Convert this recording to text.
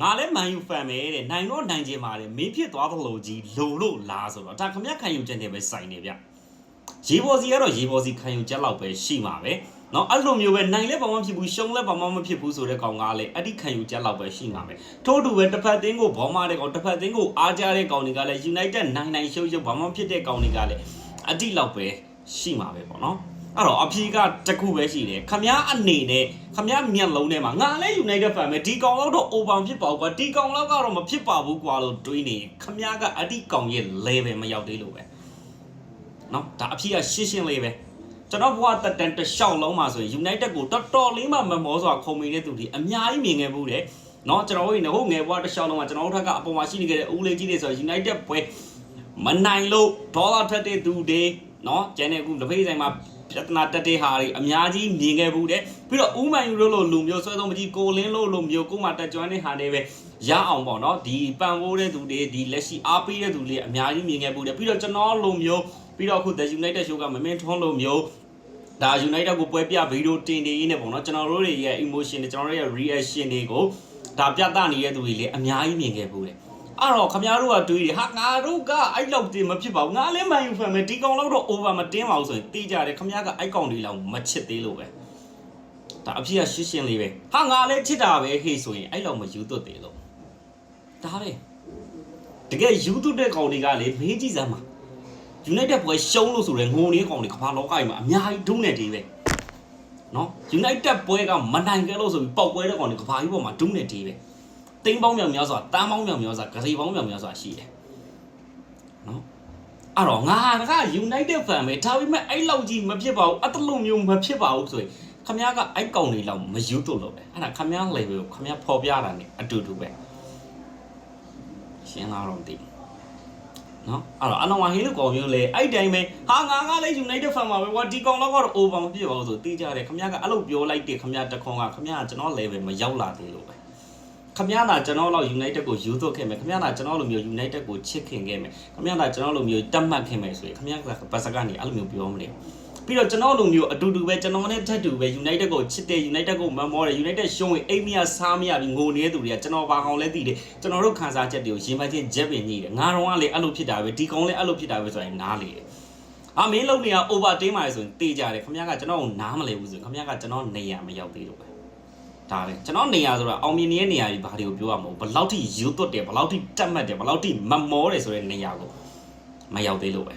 ငါလည်းမန်ယူဖန်ပဲတဲ့နိုင်တော့နိုင်ချင်ပါတယ်မင်းဖြစ်သွားသလိုကြီးလုံလို့လားဆိုတော့ဒါခမရခံယူချက်နဲ့ပဲဆိုင်နေဗျရေပေါ်စီကတော့ရေပေါ်စီခံယူချက်လောက်ပဲရှိမှာပဲနော်အဲ့လိုမျိုးပဲနိုင်လည်းဘာမှဖြစ်ဘူးရှုံးလည်းဘာမှမဖြစ်ဘူးဆိုတဲ့ကောင်ကလည်းအဲ့ဒီခံယူချက်လောက်ပဲရှိမှာပဲထို့တူပဲတစ်ဖက်သင်းကိုဘောမတဲ့ကောင်တစ်ဖက်သင်းကိုအားကြတဲ့ကောင်တွေကလည်း United နိုင်နိုင်ရှုပ်ရှုပ်ဘာမှဖြစ်တဲ့ကောင်တွေကလည်းအတိလောက်ပဲရှိမှာပဲပေါ့နော် အဲ့တော့အဖြေကတစ်ခုပဲရှိတယ်ခမားအနေနဲ့ခမားမျက်လုံးထဲမှာငါလည်း United fan ပဲဒီကောင်လောက်တော့ over ဖြစ်ပါဘူးကွာဒီကောင်လောက်ကတော့မဖြစ်ပါဘူးကွာလို့တွေးနေခမားကအတိကောင်ရဲ့ level မရောက်သေးလို့ပဲเนาะဒါအဖြေကရှင်းရှင်းလေးပဲကျွန်တော်ဘဝတက်တန်တစ်လျှောက်လုံးမှာဆိုရင် United ကိုတော်တော်လေးမှမမောစွာခုံမိတဲ့သူတွေအများကြီးမြင်ခဲ့ဘူးတဲ့เนาะကျွန်တော်တို့ဟိုငယ်ဘဝတစ်လျှောက်လုံးမှာကျွန်တော်တို့ထက်ကအပေါ်မှာရှိနေခဲ့တဲ့ဦးလေးကြီးတွေဆိုတော့ United ပွဲမနိုင်လို့ဒေါ်လာထွက်တဲ့သူတွေเนาะကျန်တဲ့အခုလက်ဖေးဆိုင်မှာ ပြဿနာတက်တဲ့ဟာတွေအများကြီးမြင်ခဲ့ဘူးတဲ့ပြီးတော့ဥမှန်ယူလို့လို့လူမျိုးဆွဲဆုံးမကြီးကိုလင်းလို့လူမျိုးကိုမှတက်ကြွတဲ့ဟာတွေပဲရအောင်ပေါ့နော်ဒီပန်ဖိုးတဲ့သူတွေဒီလက်ရှိအားပေးတဲ့သူတွေအများကြီးမြင်ခဲ့ဘူးတဲ့ပြီးတော့ကျွန်တော်လူမျိုးပြီးတော့အခု The United Show ကမမင်းထွန်းလူမျိုးဒါ United ကိုပွဲပြဗီဒီယိုတင်နေရင်းနဲ့ပေါ့နော်ကျွန်တော်တို့တွေရဲ့ emotion တွေကျွန်တော်တို့ရဲ့ reaction တွေကိုဒါပြသနေတဲ့သူတွေလည်းအများကြီးမြင်ခဲ့ဘူးတဲ့ အဲ့တော့ခမများတို့ကတွေးတယ်ဟာငါတို့ကအဲ့လောက်တင်မဖြစ်ပါဘူးငါလည်း Man U fan ပဲဒီကောင်လောက်တော့ over မတင်းပါဘူးဆိုရင်တေးကြတယ်ခမများကအဲ့ကောင်တွေလောက်မချစ်သေးလို့ပဲဒါအဖြစ်ကရှင်းရှင်းလေးပဲဟာငါလည်းချစ်တာပဲဟေ့ဆိုရင်အဲ့လောက်မယူသွတ်သေးလို့ဒါပဲတကယ်ယူသွတ်တဲ့ကောင်တွေကလေမေးကြည့်စမ်းပါ United ပွဲရှုံးလို့ဆိုရင်ငုံနေကောင်တွေကဘာလောကကြီးမှာအများကြီးဒုနေတယ်ပဲနော် United ပွဲကမနိုင်ခဲ့လို့ဆိုပြီးပောက်ပွဲတဲ့ကောင်တွေကဘာကြီးပေါ်မှာဒုနေတယ်ပဲ တိမ်ပေါင်းမြောင်များစွာတန်းပေါင်းမြောင်များစွာဂရီပေါင်းမြောင်များစွာရှိတယ်နော်အဲ့တော့ငါက United fan ပဲဒါပေမဲ့အဲ့လောက်ကြီးမဖြစ်ပါဘူးအဲ့တလုံးမျိုးမဖြစ်ပါဘူးဆိုရင်ခမ ्या ကအဲ့ကောင်တွေလောက်မယူတော့လို့ပဲအဲ့ဒါခမ ्या level ကိုခမ ्या ဖော်ပြတာ ਨੇ အတူတူပဲရှင်းလာတော့မသိဘူး နော်အဲ့တော့အနောင်ဝဟင်းလို့ကောင်မျိုးလေအဲ့တိုင်းပဲဟာငါကလည်း United fan ပါပဲကွာဒီကောင်တော့ကတော့ over မဖြစ်ပါဘူးဆိုတေးကြတယ်ခမ ्या ကအဲ့လိုပြောလိုက်တယ်ခမ ्या တခွန်ကခမ ्या ကကျွန်တော် level မရောက်လာသေးလို့ပဲ ခမရသာကျွန်တော်တို့ United ကိုယူသွတ်ခဲ့မယ်ခမရသာကျွန်တော်လိုမျိုး United ကိုချစ်ခင်ခဲ့မယ်ခမရသာကျွန်တော်လိုမျိုးတတ်မှတ်ခင်မယ်ဆိုရင်ခမရသာဘတ်စကနေအဲ့လိုမျိုးပြောမလဲပြီးတော့ကျွန်တော်လိုမျိုးအတူတူပဲကျွန်တော်နဲ့ထက်တူပဲ United ကိုချစ်တယ် United ကိုမမောတယ် United ရှုံးရင်အိမ်မရစားမရပြီးငိုနေတဲ့သူတွေကကျွန်တော်ဘာကောင်လဲသိတယ်ကျွန်တော်တို့ခံစားချက်တွေကိုရင်ပတ်ချင်းဂျက်ပင်ညိတယ်ငါတော့ကလည်းအဲ့လိုဖြစ်တာပဲဒီကောင်လည်းအဲ့လိုဖြစ်တာပဲဆိုရင်နားလေတယ်အာမင်းလုံနေရ overtime ပါလေဆိုရင်တေးကြတယ်ခမရကကျွန်တော်ကိုနားမလဲဘူးဆိုရင်ခမရကကျွန်တော်နေရမရောက်သေးတော့ဘူး ဒါပဲကျွန်တော်နေရဆိုတာအောင်မြင်နေတဲ့နေရာကြီးဘာတွေကိုပြောရမလို့ဘယ်လောက်ထိယူသွတ်တယ်ဘယ်လောက်ထိတက်မှတ်တယ်ဘယ်လောက်ထိမမောတယ်ဆိုတဲ့နေရာကိုမရောက်သေးလို့ပဲ